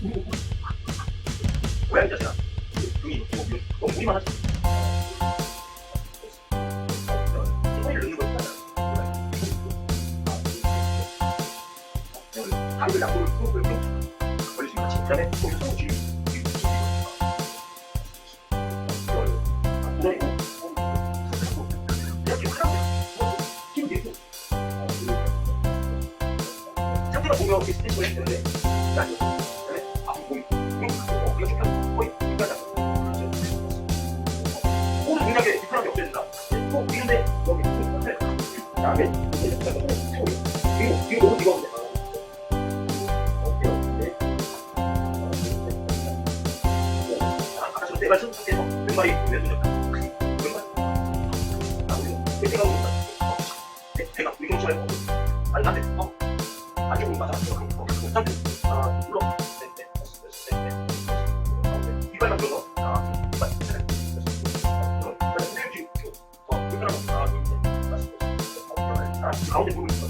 뭐야 이 자식아 여기 뭐, 뭐, 너무 무리만 하지 소리를 넣는 그 상태가 보면 비슷해지고 했는데 그리고 너무 아어어아아네 어. 아. 아, 이 가운데 부분 있어.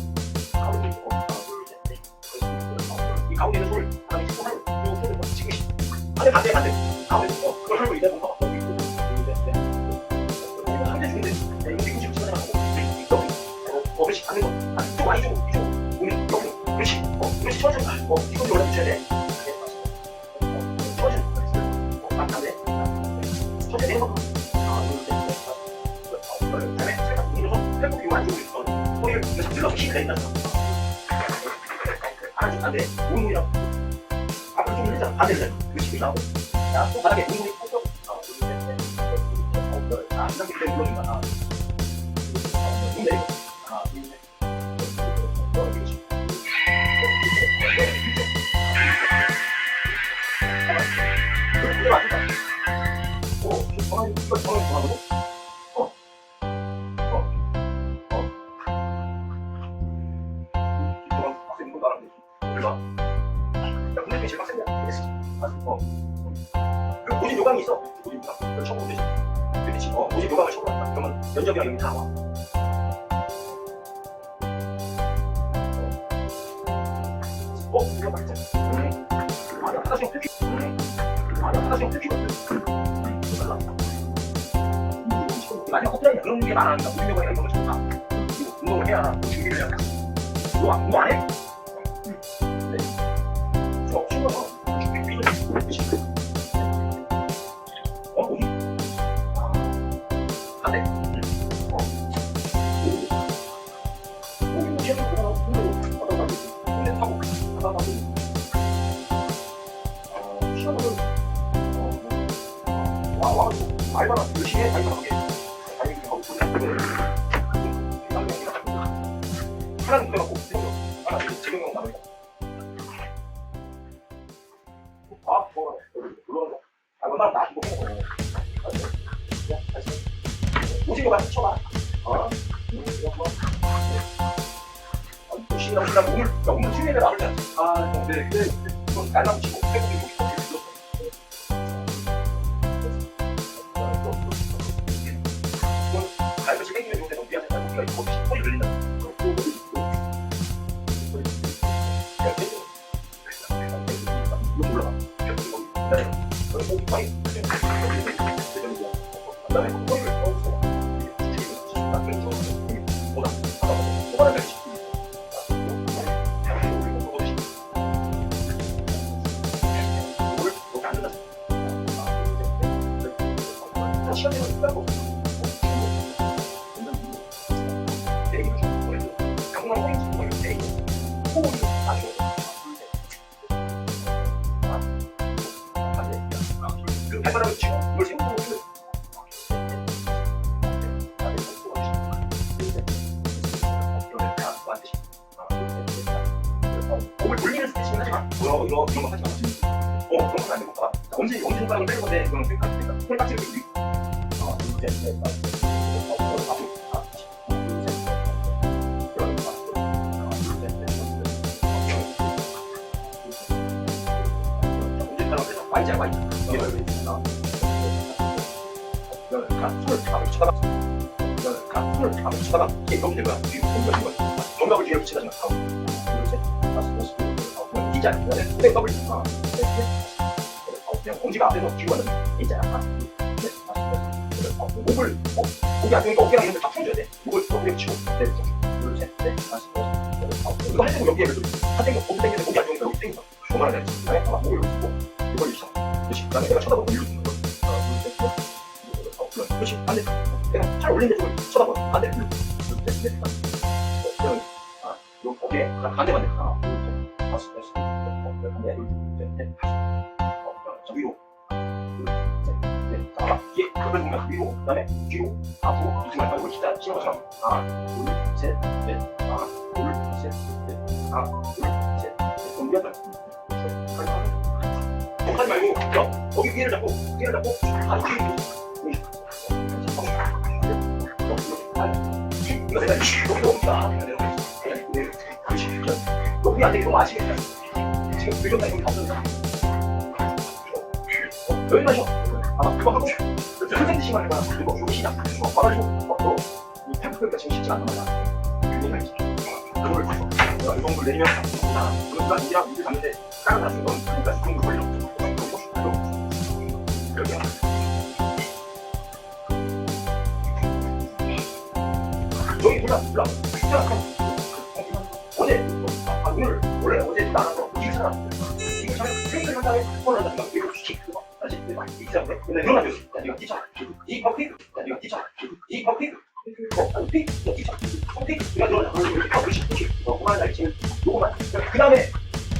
어, 어, 그렇지. 가는 거. 아, 이쪽, 아, 이쪽, 이쪽. 몸이 여기. 그렇지. 어, 그렇지. 천천히 가. 어, 뒤꿈치 올려붙여야 돼. 네, 맞습니다. 어, 천천히. 어, 반, 반대. 천천히 내려가. 하나, 둘, 셋, 넷, 다섯. 그다음에 살짝 밀어서 팔꿈치 만지고 있어. 허리를 이거 어. 그리고 고집 요강이 있어. 고집 요강 그걸 처음 보듯이 그렇지. 어 고집 요강을 처음 봤다. 그러면 면접이랑 이런 다 나와. 어? 이거 맞지? 응 아니야 하나씩 필기 응 아니야 하나씩 필기 달라. 아니야 커플라인이야 그런 게 많아니까 고집 요강이랑 이런 걸 그리고 운동을 해야 준비를 해야 너 안, 너안 해? 응. 어. 거기 뭐 거. 아. 아, 이건 나이 거 같이 쳐봐. 어? 뭐? 아, 오신이랑 오신다 몸을, 튀겨내 나를 자. 아, 좀 네, 네, 치고 해보기 여기 이렇게 이건 갈비치 땡기면 좋은데 너무 미안해. 우리가 이거 발바닥을 치고 이걸 세우고 아. 어, 그냥 엄지가 앞에서 뒤로 가는 있잖아. 목을 어, 목이 안 되니까 어깨랑 이런데 딱 풀어줘야 돼. 목을 넷, 둘, 셋, 넷, 다섯, 여섯, 아홉. 이거 할 때고 여기에 한 땡겨, 어깨 땡기는데 목이 안 되니까 여기 땡겨. 해야 돼. 그다음에 봐봐, 목을 여기 쓰고 이걸 잡아. 그렇지. 그다음에 내가 쳐다보고 일로 주는 거. 하나, 둘, 셋, 넷, 어, 그래. 그렇지. 반대. 내가 팔 올린 데. 반 뒤로. 앞으로. 이쪽 말고 치는 것처럼. 하나, 둘, 셋, 넷. 하나, 둘, 셋, 넷. 하나, 둘, 셋, 넷. 그럼 위에 하지 말고, 야, 거기 위에를 잡고, 위에를 잡고, 아, 뒤에. 이거 내가 여기도 없다. 여기 안 돼, 이거 마시겠다. 지금 들렸다, 이거 다 없는다. 여기 마셔. 아, 그거 하고, 선생 드시면 해봐. 그리고 시작. 어, 와가지고, 어, 너, 이 템플가 지금 쉽지 않단 말이야. 이거 알지? 그걸 야, 이 정도 나, 이거 나 이랑 이를 갔는데, 다른 나중에 넌 그러니까 이 정도 걸려. 몰라, 어제, 아, 오늘, 원래 어제 나가서 이거 사람, 이거 사람, 프레이크 한 다음에 폰을 갖다 알지. 요거만. 그 다음에,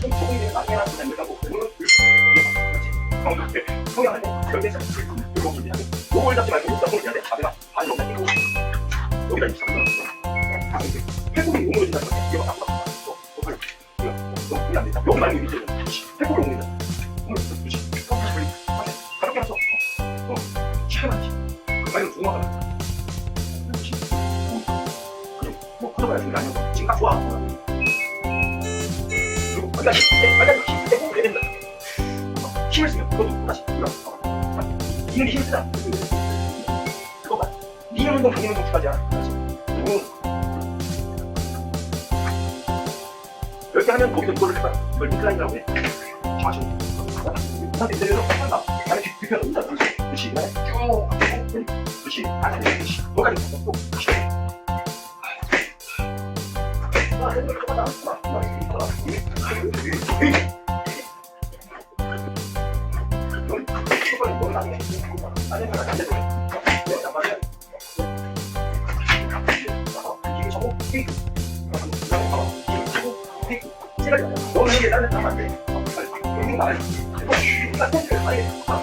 좀 조금이 되면 이거 하고, 이거는 그렇지. 성형할 때, 잡지. 이거 준비하고 요걸 잡지 말고, 요거 잡고, 야, 잡아가. 반으로 당기고, 여기다 이렇게 잡고. 팔굽이 용으로 진다. 이거 딱 봐. 어, 어, 팔. 이거, 어, 이거 안 돼. 여기 말고 밑에. 팔굽 시간 많지. 그 거. 그렇지. 어, 그래. 뭐, 커져봐야 게 아니고. 지금 딱 좋아. 그리고, 그러니까, 빨간 힘을 빼고 그래야 된다. 어, 힘을 쓰면 그것도 다시. 어, 이는 힘을 쓰자. 그거만. 니는 운동, 당기는 운동 필요하지 않아. 다시. 그리고 이렇게 하면 거기서 할 거야. 이걸 인클라인이라고 해. 좌식. 나한테 이대로 한다. 뒤- 뒤편으로 온다. 그렇지. 쭉. 그렇지. 안 돼. 그렇지. 또. 그렇지. 아, 됐어. 그만 나. 그만. 그만. 넌 똑바로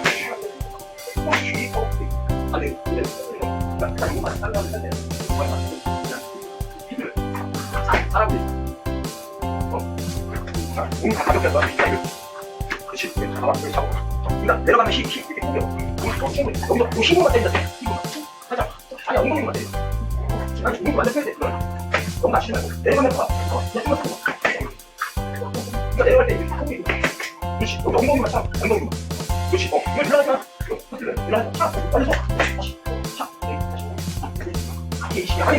사- 사람들이 어, 자, 몸이 다 놔. 자, 이거. 이렇게 잡아. 여기 잡아. 그러니까 내려가면 힘, 힘 이렇게 당겨. 또 충분히 여기서 또 힘만 때린다. 힘만. 살짝. 아니 엉덩이만 때려. 아니 엉덩이 완전 펴야 돼. 그건. 너무 낮추지 말고 내려가면 봐. 어, 그냥 힘만 잡아. 그러니까 내려갈 때 이렇게 엉덩이. 그렇지. 여기 엉덩이만 차. 엉덩이만. 그렇지. 어, 이거 일어나잖아. 이거 터뜨려. 일어나자. 차. 빨리 서. 다시. 차. 네, 다시. 아, 이게 이게 아니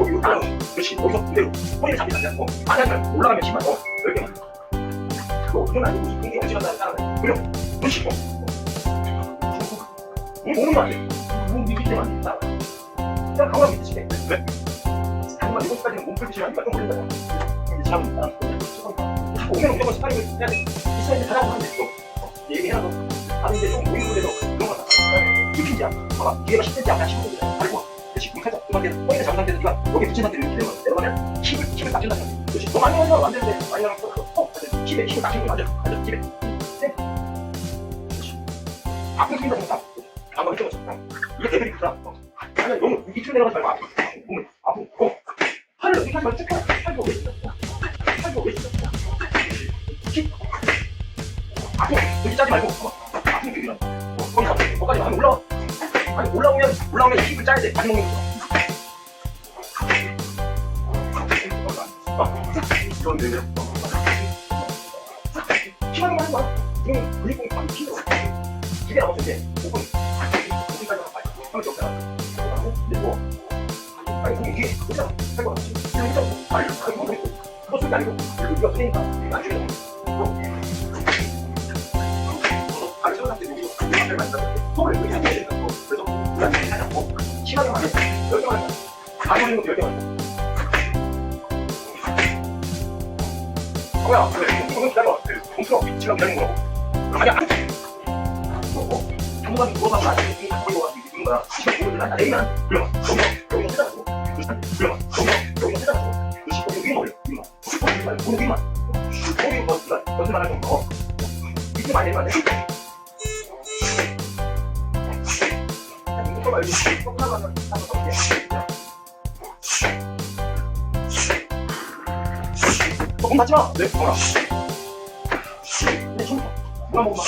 여기 여기 올라가. 그렇지. 여기서 그대로 허리를 잡지 않냐. 어, 아니 올라가면 심한. 어, 이렇게 만. 그거 그건 아니고 이게 어디 갔다 따라가. 그래. 그렇지. 어. 이 몸은 안 돼. 몸안 돼. 따라가. 그냥 강화 밑에 치게. 왜? 하지만 이것까지는 몸풀 드시면 좀 올린다. 참, 나, 오면 무조건 스파링을 해야 돼. 이 사이즈 가라고 하면 돼. 또. 어, 얘기해라, 너. 아니, 이제 좀 모이는 데서 그런 거 같아. 그 다음에 깊이지 않아. 봐봐. 뒤에가 10cm 앞에 15cm. 다리 모아. 그렇 지. 그럼 살짝 돼. 허리를 잡은 네가 여기 붙인 상태로 이렇게 내려가. 내려가면 힘을, 힘을 딱 준다. 그렇지. 너무 많이 하면 안 되는데. 많이 하면 또, 어, 힘에, 힘을 딱 주는 거 맞아. 맞아. 힘에. 세. 그렇지. 앞으로 힘을 좀 딱. 한번 이쪽으로 딱. 이게 레벨이 크다. 어. 아니, 너무 밑으로 내려가지 말고 앞으로. 짜야 돼 많이 먹는 거. 이런 데요 시간만 하는 거야 지금 분리공이 한 키로 기대 남았는데 5분 5분까지 가면 하면 없잖아 근데 뭐 아니 그게 이게 그냥 할 거야 그냥 일단 아니 아니 뭐 그거 소리 아니고 이거 우리가 쓰니까 나중에 시간이 많아 열개 많아 가져오는 것도 열개 많아 뭐야 그래 이거는 기다려 공수가 위치가 기다리는 거라고 아니야 어, 당분간 물어봐서 안 돼. 이거 갖고 와서 이기는 거야. 시간 보면 나 내리면 불러봐. 여기서 여기서 찾아가고. 불러봐. 여기서 여기서 찾아가고. 그 시간 위에 올려. 위만. 위만. 오늘 위만. 거기 뭐 이거 연습만 하는 거. 이거 많이 내면 안 돼. 조금 받지 마. 네, 뭐라. 근데 좀 그만 먹어봐.